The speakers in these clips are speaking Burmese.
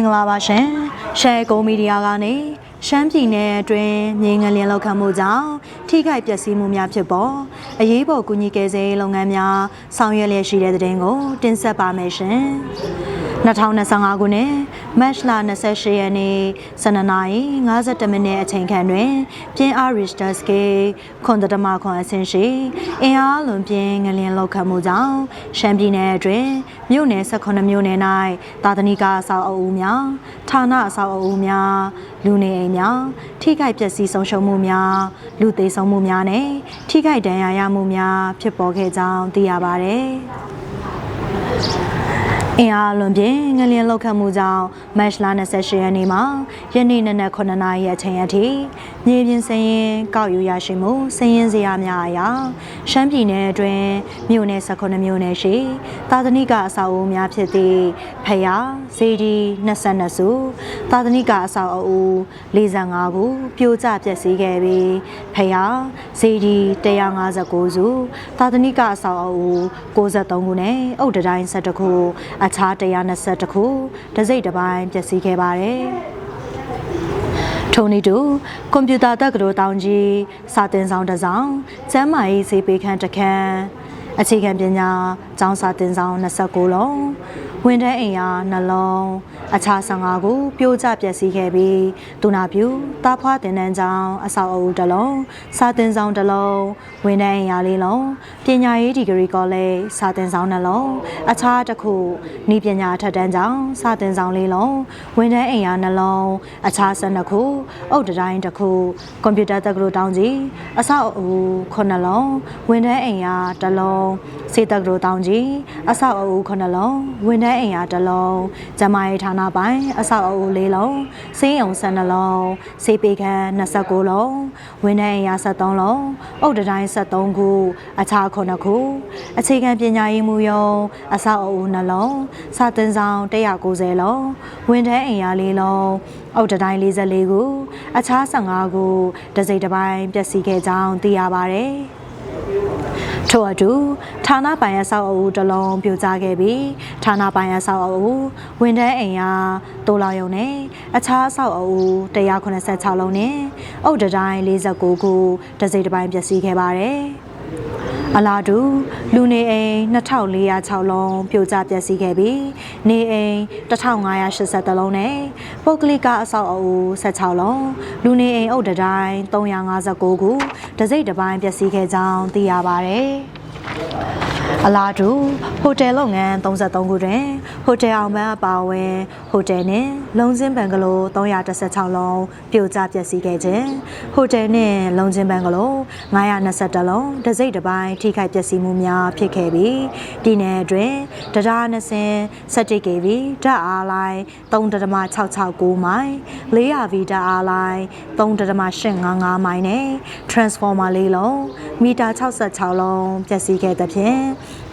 မင်္ဂလာပါရှင်ရှယ်ကိုမီဒီယာကနေရှမ်းပြည်နယ်အတွင်းမြေငလျင်လောက်ခံမှုကြောင့်ထိခိုက်ပျက်စီးမှုများဖြစ်ပေါ်အရေးပေါ်ကူညီကယ်ဆယ်ရေးလုပ်ငန်းများဆောင်ရွက်လျက်ရှိတဲ့တဲ့တင်ကိုတင်ဆက်ပါမယ်ရှင် 2025ခုနှစ်မတ်လ28ရက်နေ့12နာရီ52မိနစ်အချိန်ခန့်တွင် ပြင်းအား Richter scale ခွန်တတမခွန်အဆင့်ရှိအင်အားလွန်ပြင်းငလျင်လောက်ခံမှုကြောင့်ရှမ်းပြည်နယ်အတွင်းမြို့နယ်18မြို့နယ်၌သာသနိကအဆောက်အအုံများဌာနအဆောက်အအုံများလူနေအိမ်များထိခိုက်ပျက်စီးဆုံးရှုံးမှုများလူသေဆုံးမှုများနဲ့ထိခိုက်ဒဏ်ရာရမှုများဖြစ်ပေါ်ခဲ့ကြောင်းသိရပါတယ်။ အင်အားလွန်ပြင်းငလျင်လောက်ခတ်မှုကြောင့်မတ်လ28ရက်နေ့မှာယနေ့နနက်9နာရီအချိန်အထိမြေပြင်စရင်ကောက်ယူရရှိမှုစရင်စရာများအရာရှမ်းပြည်နယ်အတွင်းမြို့နယ်18မြို့နယ်ရှိသာသနိကအဆောက်အဦများဖြစ်သည့်ဖယားဇေဒီ22စုသာသနိကအဆောက်အဦ45ခုပြိုကျပျက်စီးခဲ့ပြီးဖယားဇေဒီ159စုသာသနိကအဆောက်အဦ63ခုနဲ့အုတ်တတိုင်း12ခုအခြား120ခုတစိတ်တစ်ပိုင်းပျက်စီးခဲ့ပါတယ်။ထိုနည်းတူကွန်ပျူတာတက္ကသိုလ်တောင်ကြီးစာသင်ဆောင်တစ်ဆောင်ကျမ်းမာရေးစေပေခန်းတစ်ခန်း အခြေခံပညာကျောင်းစာသင်ဆောင်29လုံးဝန်ထမ်းအိမ်ယာနှလုံးအခြား15ခုပြိုကျပျက်စီးခဲ့ပြီးဒူနာပြူတာဖွားတင်တန်းကျောင်းအဆောက်အဦတစ်လုံးစာသင်ဆောင်တစ်လုံးဝန်ထမ်းအိမ်ယာလေးလုံးပညာရေးဒီဂရီကောလိပ်စာသင်ဆောင်နှလုံးအခြားတစ်ခုဤပညာထက်တန်းကျောင်းစာသင်ဆောင်လေးလုံးဝန်ထမ်းအိမ်ယာနှလုံးအခြား12ခုအုတ်တတိုင်းတစ်ခုကွန်ပျူတာတက္ကသိုလ်တောင်ကြီးအဆောက်အဦ9လုံးဝန်ထမ်းအိမ်ယာတစ်လုံးစေတက္ကသိုလ်တောင်ကြီးအဆောက်အဦ9လုံးဝန်ထမ်းအိမ်ယာတစ်လုံးကျမရေးဌာနပိုင်းအဆောက်အဦ၄လုံးစေးရုံ12လုံးစေပေခန်း29လုံးဝန်ထမ်းအိမ်ယာ73လုံးအုတ်တတိုင်း73ခုအခြား9ခုအခြေခံပညာရေးမှုယုံအဆောက်အဦနှလုံးစာသင်ဆောင်190လုံးဝန်ထမ်းအိမ်ယာ၄လုံးအုတ်တတိုင်း44ခုအခြား15ခုတစိတ်တစ်ပိုင်းပျက်စီးခဲ့ကြောင်းသိရပါတယ်။ ထို့အတူဌာနပိုင်အဆောက်အဦတစ်လုံးပြိုကျခဲ့ပြီးဌာနပိုင်အဆောက်အဦဝန်ထမ်းအိမ်ယာတိုးလောင်ရုံနဲ့အခြားအဆောက်အဦ186လုံးနဲ့အုတ်တတိုင်း49ခုတစိတ်တစ်ပိုင်းပျက်စီးခဲ့ပါတယ်။ အလားတူလူနေအိမ်2406လုံးပြိုကျပျက်စီးခဲ့ပြီးနေအိမ်1583လုံးနဲ့ပုဂ္ဂလိကအဆောက်အဦ16လုံးလူနေအိမ်အုတ်တတိုင်း359ခုတစိတ်တစ်ပိုင်းပျက်စီးခဲ့ကြောင်းသိရပါတယ်။အလားတူဟိုတယ်လုပ်ငန်း33ခုတွင်ဟိုတယ်အောင်ပန်းအပါအဝင်ဟိုတယ်နှင့်လုံချင်းဘန်ဂလို316လုံးပြိုကျပျက်စီးခဲ့ခြင်းဟိုတယ်နှင့်လုံချင်းဘန်ဂလို921လုံးတစိမ့်တစ်ပိုင်းထိခိုက်ပျက်စီးမှုများဖြစ်ခဲ့ပြီးဒီနယ်အတွင်းတရားနှစင်17 kV ဓာတ်အားလိုင်း3.669မိုင်400 V ဓာတ်အားလိုင်း3.855မိုင်နဲ့ transformer လေးလုံးမီတာ66လုံးပျက်စီးခဲ့သဖြင့်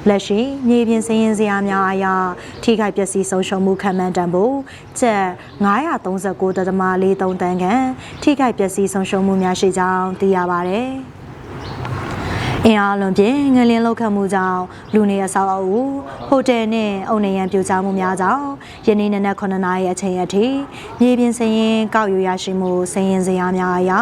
လက်ရှိမြေပြင်စည်ရင်စရာများအရာထိခိုက်ပျက်စီးဆုံးရှုံးမှုခံမှန်းတန်ဖို့ကျပ်939.43တန်ခန့်ထိခိုက်ပျက်စီးဆုံးရှုံးမှုများရှိကြောင်းသိရပါတယ်။ အင်အားလွန်ပြင်းငလင်းလောက်ခတ်မှုကြောင့်လူနေအဆောက်အဦဟိုတယ်နဲ့အုံနေရန်ပြိုကျမှုများကြောင့်ယနေ့နနက်9နာရီအချိန်အထိမြေပြင်စရင်ကောက်ယူရရှိမှုစရင်စရာများအရာ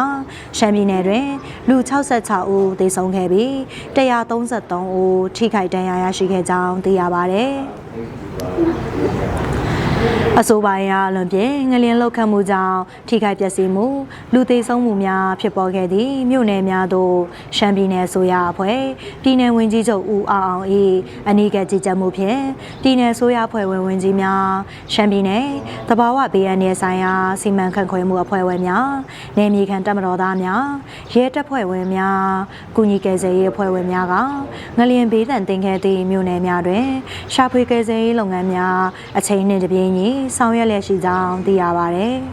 ရှမ်းပြည်နယ်တွင်လူ66ဦးသေဆုံးခဲ့ပြီး133ဦးထိခိုက်ဒဏ်ရာရရှိခဲ့ကြောင်းသိရပါတယ် အဆိုပါရလွန်ပြင်းငလျင်လောက်ခတ်မှုကြောင့်ထိခိုက်ပျက်စီးမှုလူသေဆုံးမှုများဖြစ်ပေါ်ခဲ့သည့်မြို့နယ်များသို့ရှမ်းပြည်နယ်ဆိုရအဖွဲ့ပြည်နယ်ဝင်ကြီးချုပ်ဦးအောင်အောင်၏အနီးကကြီးကြပ်မှုဖြင့်ပြည်နယ်ဆိုရအဖွဲ့ဝင်ဝင်ကြီးများရှမ်းပြည်နယ်တဘာဝဘေးအန္တရာယ်ဆိုင်ရာစီမံခန့်ခွဲမှုအဖွဲ့ဝင်များနယ်မြေခံတပ်မတော်သားများရဲတပ်ဖွဲ့ဝင်များကုညီကယ်ဆယ်ရေးအဖွဲ့ဝင်များကငလျင်ဘေးဒဏ်တင်ခဲ့သည့်မြို့နယ်များတွင်ရှာဖွေကယ်ဆယ်ရေးလုပ်ငန်းများအချိန်နှင့်တပြေးညီဆောင်ရွက်လျက်ရှိကြောင်းသိရပါတယ်။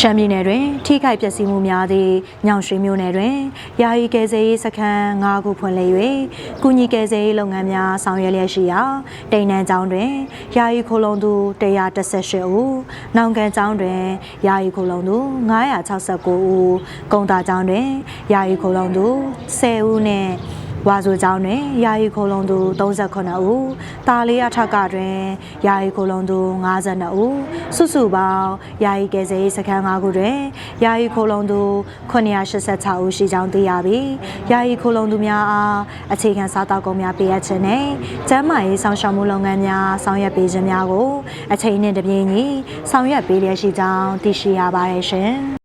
ရှမ်းပြည်နယ်တွင် ထိခိုက်ပျက်စီးမှုများသည့်ညောင်ရွှေမြို့နယ်တွင်ယာယီကယ်ဆယ်ရေးစခန်း၅ခုဖွင့်လှစ်၍ကုညီကယ်ဆယ်ရေးလုပ်ငန်းများဆောင်ရွက်လျက်ရှိရာတိန်နန်းကျောင်းတွင်ယာယီခိုလုံသူ118ဦး၊နောင်ကန်ကျောင်းတွင်ယာယီခိုလုံသူ969ဦး၊ကုံတာကျောင်းတွင်ယာယီခိုလုံသူ10ဦးနှင့် ဝါဆိုကျောင်းတွင်ယာယီခိုလုံသူ38ဦးတာလေးအထက်ကတွင်ယာယီခိုလုံသူ52ဦးစုစုပေါင်းယာယီကယ်ဆယ်ရေးစခန်း5ခုတွင်ယာယီခိုလုံသူ986ဦးရှိကြောင်းသိရပြီးယာယီခိုလုံသူများအားအခြေခံစားတောက်ကုန်များပေးအပ်ခြင်းနဲ့ကျန်းမာရေးဆောင်ရှောက်မှုလုပ်ငန်းများဆောင်ရွက်ပေးခြင်းများကိုအချိန်နှင့်တပြေးညီဆောင်ရွက်ပေးလျက်ရှိကြောင်းသိရှိရပါတယ်ရှင်